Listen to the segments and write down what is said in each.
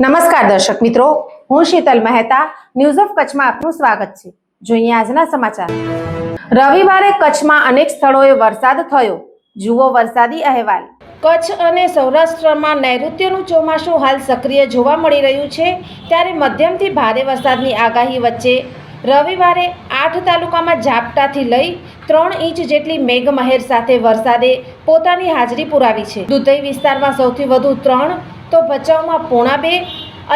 નમસ્કાર દર્શક મિત્રો, હું શીતલ મહેતા ન્યૂઝ ઓફ કચ્છમાં આપનું સ્વાગત છે. જોઈએ આજના સમાચાર. રવિવારે કચ્છમાં અનેક સ્થળોએ વરસાદ થયો. જુઓ વરસાદી અહેવાલ. કચ્છ અને સૌરાષ્ટ્રમાં નૈઋત્યનું ચોમાસું હાલ સક્રિય જોવા મળી રહ્યું છે. ત્યારે મધ્યમથી ભારે વરસાદની આગાહી વચ્ચે રવિવારે આઠ તાલુકામાં ઝાપટાથી લઈ ત્રણ ઇંચ જેટલી મેઘમહેર સાથે વરસાદે પોતાની હાજરી પુરાવી છે. દુધઈ વિસ્તારમાં સૌથી વધુ ત્રણ તો ભચાઉમાં પોણા બે,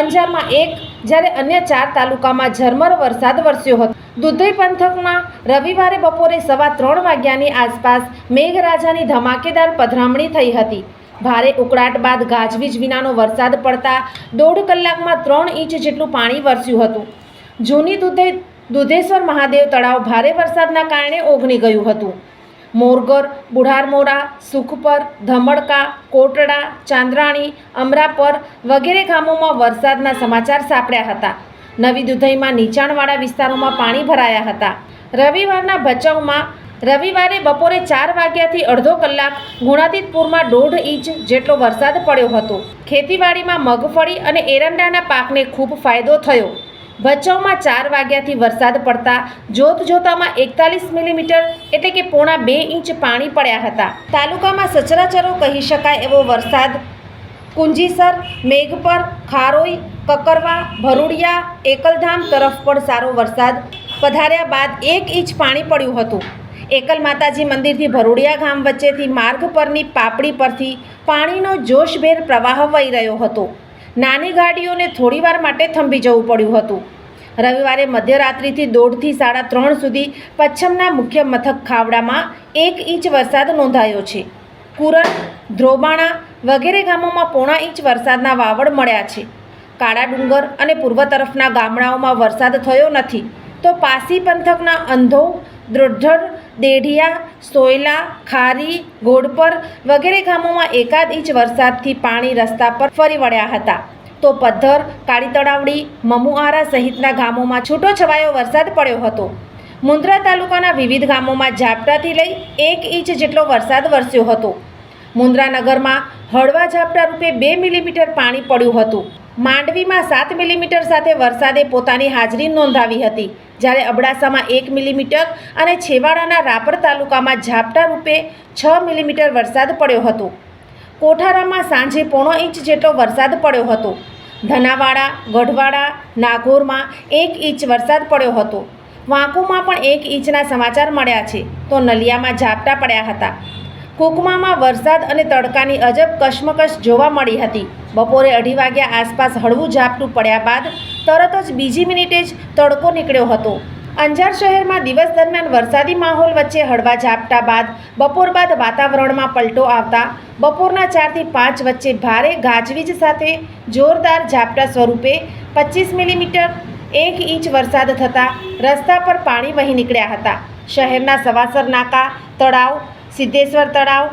અંજારમાં એક, જ્યારે અન્ય ચાર તાલુકામાં ઝરમર વરસાદ વરસ્યો હતો. દુધઈ પંથકમાં રવિવારે બપોરે સવા ત્રણ વાગ્યાની આસપાસ મેઘરાજાની ધમાકેદાર પધરામણી થઈ હતી. ભારે ઉકળાટ બાદ ગાજવીજ વિનાનો વરસાદ પડતા દોઢ કલાકમાં ત્રણ ઇંચ જેટલું પાણી વરસ્યું હતું. જૂની દુધઈ દુધેશ્વર મહાદેવ તળાવ ભારે વરસાદના કારણે ઓગની ગયું હતું. મોરગર, બુઢારમોરા, સુખપર, ધમડકા, કોટડા, ચાંદ્રાણી, અમરાપર વગેરે ગામોમાં વરસાદના સમાચાર સાંપડ્યા હતા. નવી દુધઈમાં નીચાણવાળા વિસ્તારોમાં પાણી ભરાયા હતા. રવિવારના ભચાઉમાં રવિવારે બપોરે ચાર વાગ્યાથી અડધો કલાક ગુણાતીતપુરમાં દોઢ ઇંચ જેટલો વરસાદ પડ્યો હતો. ખેતીવાડીમાં મગફળી અને એરંડાના પાકને ખૂબ ફાયદો થયો. ભચાઉમાં ચાર વાગ્યાથી વરસાદ પડતા જોત જોતામાં એકતાલીસ મિલીમીટર એટલે કે પોણા બે ઇંચ પાણી પડ્યા હતા. તાલુકામાં સચરાચરો કહી શકાય એવો વરસાદ. કુંજીસર, મેઘપર, ખારોઈ, કકરવા, ભરૂડિયા, એકલધામ તરફ પણ સારો વરસાદ પધાર્યા બાદ એક ઇંચ પાણી પડ્યું હતું. એકલ માતાજી મંદિરથી ભરૂડિયા ગામ વચ્ચેથી માર્ગ પરની પાપડી પરથી પાણીનો જોશભેર પ્રવાહ વહી રહ્યો હતો. નાની ગાડીઓને થોડીવાર માટે થંભી જવું પડ્યું હતું. રવિવારે મધ્યરાત્રિથી દોઢથી સાડા ત્રણ સુધી પશ્ચિમના મુખ્ય મથક ખાવડામાં એક ઇંચ વરસાદ નોંધાયો છે. કુરન ધ્રોબાણા વગેરે ગામોમાં પોણા ઇંચ વરસાદના વાવડ મળ્યા છે. કાળા ડુંગર અને પૂર્વ તરફના ગામડાઓમાં વરસાદ થયો નથી. તો પાસી પંથકના અંધો દ્રોઢર દેઢિયા, સોયલા, ખારી, ઘોડપર વગેરે ગામોમાં એકાદ ઇંચ વરસાદથી પાણી રસ્તા પર ફરી વળ્યા હતા. તો પથ્થર, કાળી તળાવડી, મમુઆરા સહિતના ગામોમાં છૂટો છવાયો વરસાદ પડ્યો હતો. મુન્દ્રા તાલુકાના વિવિધ ગામોમાં ઝાપટાથી લઈ એક ઇંચ જેટલો વરસાદ વરસ્યો હતો. મુન્દ્રા નગરમાં હળવા ઝાપટા રૂપે બે મિલીમીટર પાણી પડ્યું હતું. માંડવીમાં સાત મિલીમીટર સાથે વરસાદે પોતાની હાજરી નોંધાવી હતી. જ્યારે અબડાસામાં એક મિલીમીટર અને છેવાડાના રાપર તાલુકામાં ઝાપટા રૂપે છ મિલીમીટર વરસાદ પડ્યો હતો. કોઠારામાં સાંજે પોણો ઇંચ જેટલો વરસાદ પડ્યો હતો. ધનાવાડા, ગઢવાડા, નાગોરમાં એક ઇંચ વરસાદ પડ્યો હતો. વાંકુમાં પણ એક ઇંચના સમાચાર મળ્યા છે. તો નલિયામાં ઝાપટા પડ્યા હતા. કુકમામાં વરસાદ અને તડકાની અજબ કશમકશ જોવા મળી હતી. બપોરે અઢી વાગ્યા આસપાસ હળવું ઝાપટું પડ્યા બાદ તરત જ બીજી મિનિટે જ તડકો નીકળ્યો હતો. અંજાર શહેરમાં દિવસ દરમિયાન વરસાદી માહોલ વચ્ચે હળવા ઝાપટા બાદ બપોર બાદ વાતાવરણમાં પલટો આવતા બપોરના ચારથી પાંચ વચ્ચે ભારે ગાજવીજ સાથે જોરદાર ઝાપટા સ્વરૂપે પચીસ મિલીમીટર એક ઇંચ વરસાદ થતાં રસ્તા પર પાણી વહી નીકળ્યા હતા. શહેરના સવાસર નાકા, તળાવ સિદ્ધેશ્વર તળાવ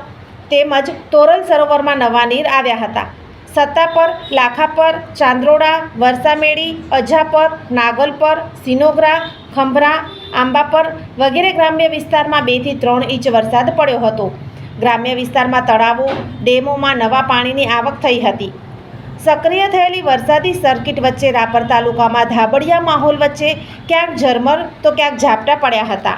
તેમજ તોરલ સરોવરમાં નવા નીર આવ્યા હતા. સત્તાપર લાખાપર ચાંદ્રોડા, વરસામેડી, અજાપર, નાગલપર, સિનોગરા, ખંભરા, આંબાપર વગેરે ગ્રામ્ય વિસ્તારમાં બેથી ત્રણ ઇંચ વરસાદ પડ્યો હતો. ગ્રામ્ય વિસ્તારમાં તળાવો, ડેમોમાં નવા પાણીની આવક થઈ હતી. સક્રિય થયેલી વરસાદી સર્કિટ વચ્ચે રાપર તાલુકામાં ધાબડિયા માહોલ વચ્ચે ક્યાંક ઝરમર તો ક્યાંક ઝાપટા પડ્યા હતા.